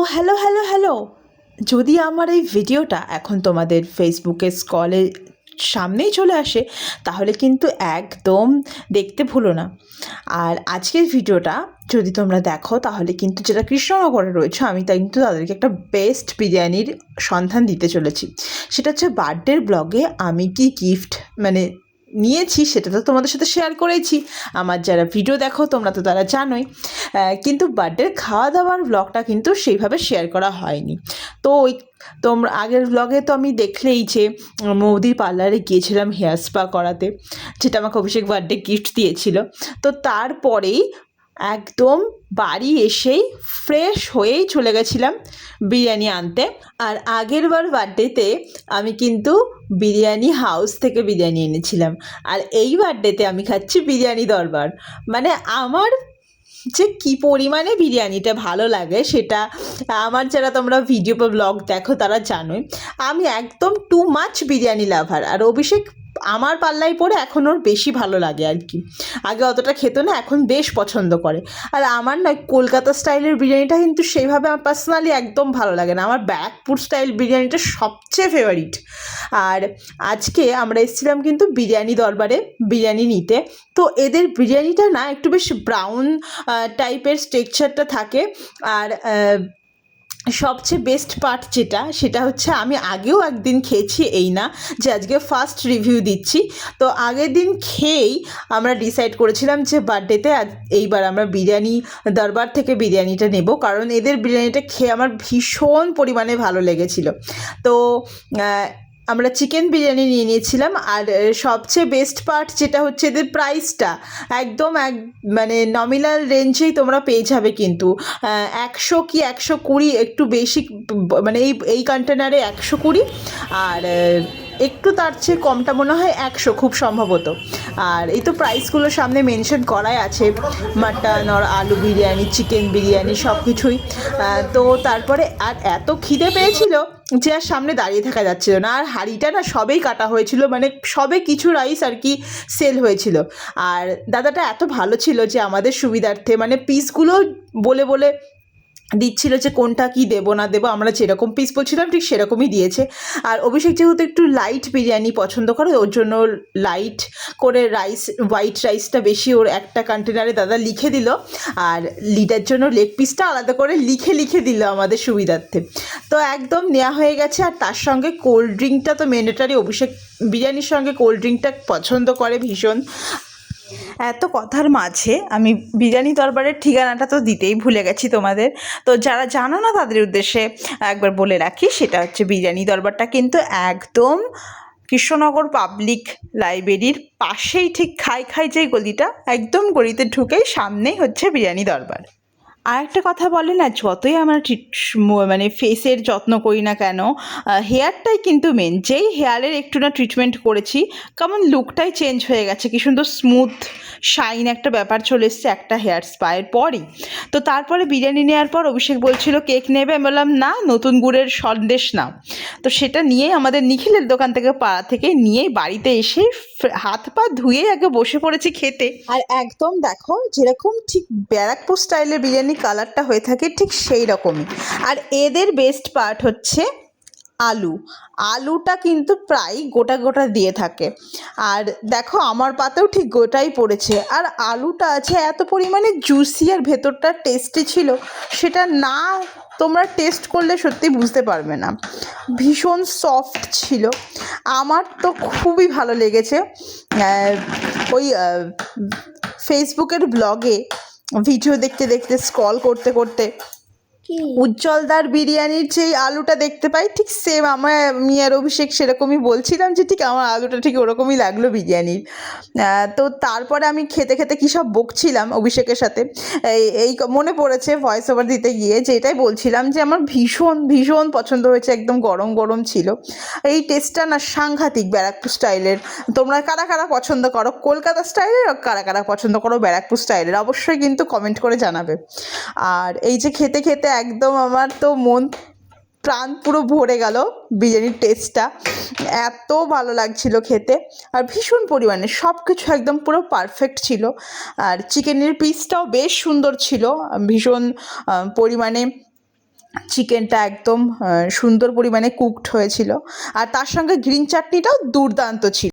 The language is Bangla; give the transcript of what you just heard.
ও হ্যালো হ্যালো হ্যালো যদি আমার এই ভিডিওটা এখন তোমাদের ফেসবুকে স্কলে সামনেই চলে আসে, তাহলে কিন্তু একদম দেখতে ভুলো না। আর আজকের ভিডিওটা যদি তোমরা দেখো, তাহলে কিন্তু যেটা কৃষ্ণনগরে রয়েছে, আমি তাই কিন্তু তাদেরকে একটা বেস্ট বিরিয়ানির সন্ধান দিতে চলেছি। সেটা হচ্ছে বার্থডের ব্লগে আমি কি গিফট মানে নিয়েছি, সেটা তো তোমাদের সাথে শেয়ার করেছি। আমার যারা ভিডিও দেখো, তোমরা তো তারা জানোই। কিন্তু বার্থডের খাওয়া দাওয়ার ব্লগটা কিন্তু সেইভাবে শেয়ার করা হয়নি। তো ওই তোমরা, আগের ব্লগে তো আমি দেখলেই যে মৌদির পার্লারে গিয়েছিলাম হেয়ার স্পা করাতে, যেটা আমাকে অভিষেক বার্থডে গিফট দিয়েছিল। তো তারপরেই একদম বাড়ি এসেই ফ্রেশ হয়েই চলে গেছিলাম বিরিয়ানি আনতে। আর আগের বার বার্থডেতে আমি কিন্তু বিরিয়ানি হাউস থেকে বিরিয়ানি এনেছিলাম। আর এই বার্থডেতে আমি খাচ্ছি বিরিয়ানি দরবার। মানে আমার যে কী পরিমাণে বিরিয়ানিটা ভালো লাগে সেটা, আমার যারা তোমরা ভিডিও বা ব্লগ দেখো তারা জানোই, আমি একদম টু মাছ বিরিয়ানি লাভার আর অভিষেক আমার পাল্লায় পড়ে এখন ওর বেশি ভালো লাগে আর কি। আগে অতটা খেত না, এখন বেশ পছন্দ করে। আর আমার নয় কলকাতা স্টাইলের বিরিয়ানিটা কিন্তু সেইভাবে আমার পার্সোনালি একদম ভালো লাগে না। আমার ব্যাকপুর স্টাইল বিরিয়ানিটা সবচেয়ে ফেভারিট আর আজকে আমরা এসেছিলাম কিন্তু বিরিয়ানি দরবারে, বিরিয়ানি নিতে। তো এদের বিরিয়ানিটা না একটু বেশ ব্রাউন টাইপের স্ট্রেকচারটা থাকে। আর সবচেয়ে বেস্ট পার্ট যেটা, সেটা হচ্ছে আমি আগেও একদিন খেয়েছি এই না, যে আজকে ফার্স্ট রিভিউ দিচ্ছি। তো আগের দিন খেয়েই আমরা ডিসাইড করেছিলাম যে বার্থডেতে এইবার আমরা বিরিয়ানি, দরবার থেকে বিরিয়ানিটা নেব, কারণ এদের বিরিয়ানিটা খেয়ে আমার ভীষণ পরিমাণে ভালো লেগেছিল। তো আমরা চিকেন বিরিয়ানি নিয়ে নিয়েছিলাম আর সবচেয়ে বেস্ট পার্ট যেটা হচ্ছে এদের প্রাইসটা একদম এক মানে নমিনাল রেঞ্জেই তোমরা পেয়ে যাবে কিন্তু। একশো কি একশো কুড়ি একটু বেশি মানে এই এই কন্টেনারে একশো কুড়ি আর একটু তার চেয়ে কমটা মনে হয় একশো, খুব সম্ভবত। আর এই তো প্রাইসগুলো সামনে মেনশন করাই আছে, মাটন আর আলু বিরিয়ানি, চিকেন বিরিয়ানি সব কিছুই তো তারপরে আর এত খিদে পেয়েছিল যে আর সামনে দাঁড়িয়ে থাকা যাচ্ছিল না। আর হাঁড়িটা না সবেই কাটা হয়েছিল মানে সবে কিছু রাইস আর কি সেল হয়েছিল। আর দাদাটা এত ভালো ছিল যে আমাদের সুবিধার্থে মানে পিসগুলো বলে বলে দিচ্ছিল যে কোনটা কি দেবো না দেবো, আমরা যেরকম পিস বলছিলাম ঠিক সেরকমই দিয়েছে। আর অভিষেক যেহেতু একটু লাইট বিরিয়ানি পছন্দ করে, ওর জন্য লাইট করে রাইস হোয়াইট রাইসটা বেশি ওর একটা কন্টেনারে দাদা লিখে দিল। আর লিডার জন্য লেগ পিসটা আলাদা করে লিখে লিখে দিল আমাদের সুবিধার্থে। তো একদম নেওয়া হয়ে গেছে, আর তার সঙ্গে কোল্ড ড্রিঙ্কটা তো ম্যান্ডেটারি অভিষেক, বিরিয়ানির সঙ্গে কোল্ড ড্রিঙ্কটা পছন্দ করে ভীষণ। এত কথার মাঝে আমি বিরিয়ানি দরবারের ঠিকানাটা তো দিতেই ভুলে গেছি তোমাদের। তো যারা জানো না তাদের উদ্দেশ্যে একবার বলে রাখি, সেটা হচ্ছে বিরিয়ানি দরবারটা কিন্তু একদম কৃষ্ণনগর পাবলিক লাইব্রেরির পাশেই ঠিক খাই খাই যে গলিটা, একদম গলিতে ঢুকেই সামনেই হচ্ছে বিরিয়ানি দরবার। আর একটা কথা বলে না, যতই আমরা মানে ফেসের যত্ন করি না কেন হেয়ারটাই কিন্তু মেন যেই হেয়ারের একটু না ট্রিটমেন্ট করেছি, কেমন লুকটাই চেঞ্জ হয়ে গেছে। কি সুন্দর স্মুথ শাইন একটা ব্যাপার চলে এসছে একটা হেয়ার স্পায়ের পরই। তো তারপরে বিরিয়ানি নেওয়ার পর অভিষেক বলছিল, কেক নেবে? আমি বললাম, না, নতুন গুড়ের সন্দেশ নাও। তো সেটা নিয়ে আমাদের নিখিলের দোকান থেকে পাড়া থেকে নিয়ে বাড়িতে এসে হাত পা ধুয়ে আগে বসে পড়েছি খেতে। আর একদম দেখো, যেরকম ঠিক ব্যারাকপুর স্টাইলে বিরিয়ানি কালারটা হয়ে থাকে ঠিক সেই রকমই। আর এদের বেস্ট পার্ট হচ্ছে আলু। আলুটা কিন্তু প্রায় গোটা গোটা দিয়ে থাকে। আর দেখো আমার পাতেও ঠিক গোটাই পড়েছে। আর আলুটা আছে এত পরিমাণে জুসি আর ভেতরটা টেস্টি ছিল, সেটা না তোমরা টেস্ট করলে সত্যি বুঝতে পারবে না। ভীষণ সফট ছিল। আমার তো খুবই ভালো লেগেছে। ওই ফেসবুকের ব্লগে ভিডিও দেখতে দেখতে স্ক্রল করতে করতে উজ্জ্বলদার বিরিয়ানির যে আলুটা দেখতে পাই, ঠিক সেম আমার আমি আর অভিষেক সেরকমই বলছিলাম যে ঠিক আমার আলুটা ঠিক ওরকমই লাগল বিরিয়ানির। তো তারপরে আমি খেতে খেতে কী সব বকছিলাম অভিষেকের সাথে। এই এই মনে পড়েছে ভয়েস ওভার দিতে গিয়ে যে এটাই বলছিলাম যে আমার ভীষণ ভীষণ পছন্দ হয়েছে, একদম গরম গরম ছিল। এই টেস্টটা না সাংঘাতিক ব্যারাকপুর স্টাইলের। তোমরা কারা কারা পছন্দ করো? কলকাতা স্টাইলের আর কারা কারা পছন্দ করো ব্যারাকপুর স্টাইলের? অবশ্যই কিন্তু কমেন্ট করে জানাবে। আর এই যে খেতে খেতে একদম আমার তো মন, প্রাণ পুরো ভরে গেল বিরিয়ানির টেস্টটা এত ভালো লাগছিল খেতে, আর ভীষণ পরিমাণে সব কিছু একদম পুরো পারফেক্ট ছিল। আর চিকেনের পিসটাও বেশ সুন্দর ছিল, ভীষণ পরিমাণে চিকেনটা একদম সুন্দর পরিমাণে কুকড হয়েছিল। আর তার সঙ্গে গ্রিন চাটনিটাও দুর্দান্ত ছিল।